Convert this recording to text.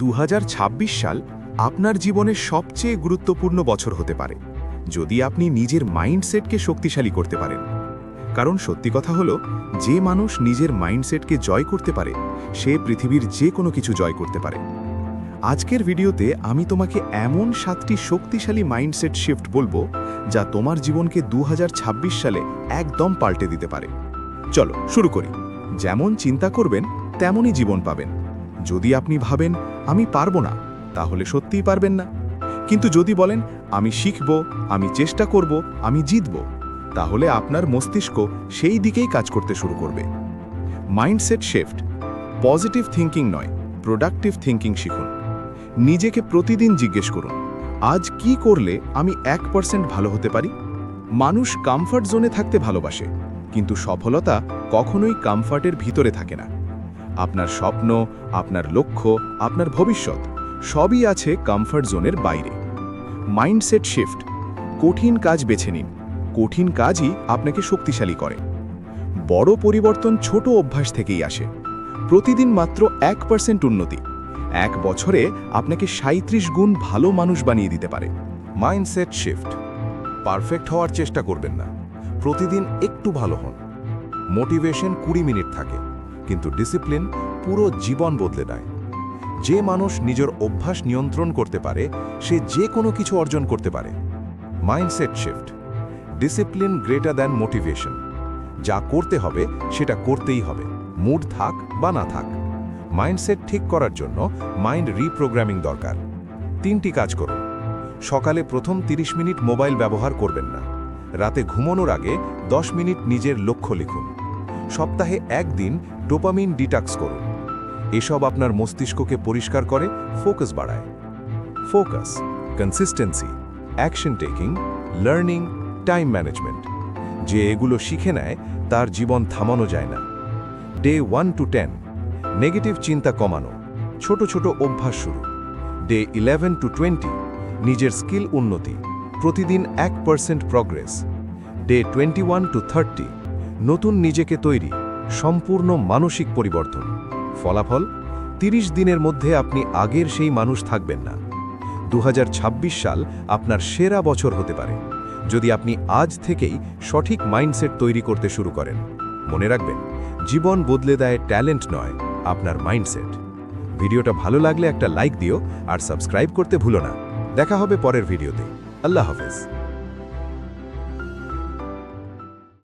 দু হাজার ছাব্বিশ সাল আপনার জীবনের সবচেয়ে গুরুত্বপূর্ণ বছর হতে পারে, যদি আপনি নিজের মাইন্ডসেটকে শক্তিশালী করতে পারেন। কারণ সত্যি কথা হলো, যে মানুষ নিজের মাইন্ডসেটকে জয় করতে পারে, সে পৃথিবীর যে কোনো কিছু জয় করতে পারে। আজকের ভিডিওতে আমি তোমাকে এমন সাতটি শক্তিশালী মাইন্ডসেট শিফট বলব, যা তোমার জীবনকে দু হাজার ছাব্বিশ সালে একদম পাল্টে দিতে পারে। চলো, শুরু করি। যেমন চিন্তা করবেন, তেমনই জীবন পাবেন। যদি আপনি ভাবেন আমি পারব না, তাহলে সত্যিই পারবেন না। কিন্তু যদি বলেন, আমি শিখব, আমি চেষ্টা করব, আমি জিতব, তাহলে আপনার মস্তিষ্ক সেই দিকেই কাজ করতে শুরু করবে। মাইন্ডসেট শিফট, পজিটিভ থিঙ্কিং নয়, প্রোডাক্টিভ থিঙ্কিং শিখুন। নিজেকে প্রতিদিন জিজ্ঞেস করুন, আজ কি করলে আমি এক পার্সেন্ট ভালো হতে পারি? মানুষ কমফর্ট জোনে থাকতে ভালোবাসে, কিন্তু সফলতা কখনোই কমফর্টের ভিতরে থাকে না। আপনার স্বপ্ন, আপনার লক্ষ্য, আপনার ভবিষ্যৎ, সবই আছে কমফর্ট জোনের বাইরে। মাইন্ডসেট শিফট কঠিন কাজ বেছে নিন। কঠিন কাজই আপনাকে শক্তিশালী করে। বড় পরিবর্তন ছোট অভ্যাস থেকেই আসে। প্রতিদিন মাত্র এক পার্সেন্ট উন্নতি। এক বছরে আপনাকে সাঁত্রিশ গুণ ভালো মানুষ বানিয়ে দিতে পারে। মাইন্ডসেট শিফট পারফেক্ট হওয়ার চেষ্টা করবেন না। প্রতিদিন একটু ভালো হন। মোটিভেশন কুড়ি মিনিট থাকে। কিন্তু ডিসিপ্লিন পুরো জীবন বদলে দেয়। যে মানুষ নিজের অভ্যাস নিয়ন্ত্রণ করতে পারে, সে যে কোনো কিছু অর্জন করতে পারে। Mindset shift. Discipline greater than motivation. যা করতে হবে, সেটা করতেই হবে। মুড থাক বা না থাক। মাইন্ডসেট ঠিক করার জন্য মাইন্ড রিপ্রোগ্রামিং দরকার। তিনটি কাজ করুন। সকালে প্রথম 30 মিনিট মোবাইল ব্যবহার করবেন না। রাতে ঘুমানোর আগে 10 মিনিট নিজের লক্ষ্য লিখুন। সপ্তাহে একদিন ডোপামিন ডিটাক্স করুন। এসব আপনার মস্তিষ্ককে পরিষ্কার করে, ফোকাস বাড়ায়। Focus consistency action taking learning time management যে এগুলো শিখে নেয়, তার জীবন থামানো যায় না। Day one to ten negative চিন্তা কমানো। ছোট ছোট অভ্যাস শুরু। ডে ইলেভেন টু টোয়েন্টি নিজের স্কিল উন্নতি। প্রতিদিন এক percent progress day twenty one to thirty নতুন নিজেকে তৈরি, সম্পূর্ণ মানসিক পরিবর্তন। ফলাফল ৩০ দিনের মধ্যে আপনি আগের সেই মানুষ থাকবেন না। দু হাজার ছাব্বিশ সাল আপনার সেরা বছর হতে পারে। যদি আপনি আজ থেকেই সঠিক মাইন্ডসেট তৈরি করতে শুরু করেন, মনে রাখবেন, জীবন বদলে দেয় ট্যালেন্ট নয়, আপনার মাইন্ডসেট। ভিডিওটা ভালো লাগলে একটা লাইক দিও আর সাবস্ক্রাইব করতে ভুলো না। দেখা হবে পরের ভিডিওতে। আল্লাহ হাফেজ।